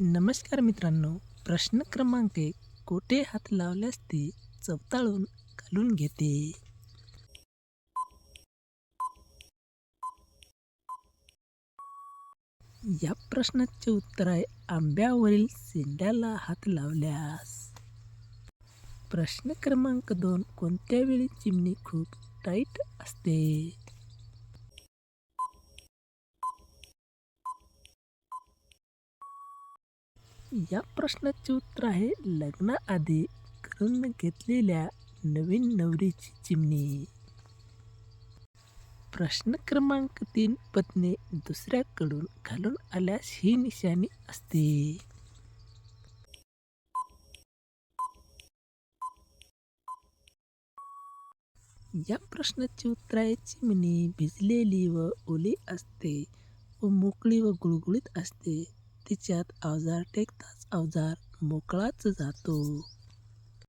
नमस्कार मित्रांनो प्रश्न क्रमांक एक कोठे हात लावल्यास ते चवताळून घालून घेते? या प्रश्नाचे उत्तर आहे आंब्यावरील शेंड्याला हात लावल्यास. प्रश्न क्रमांक दोन कोणत्या वेळी चिमणी खूप टाईट असते? या प्रश्नाचे उत्तर आहे लग्नाआधी करून घेतलेल्या नवीन नवरीची चिमणी. प्रश्न क्रमांक तीन पत्नी दुसऱ्याकडून घालून आल्यास ही निशाणी असते. या प्रश्नाचे उत्तर आहे चिमणी भिजलेली व ओली असते व मोकळी व गुळगुळीत असते. तिच्यात अवजार टेकताच अवजार मोकळाच जातो.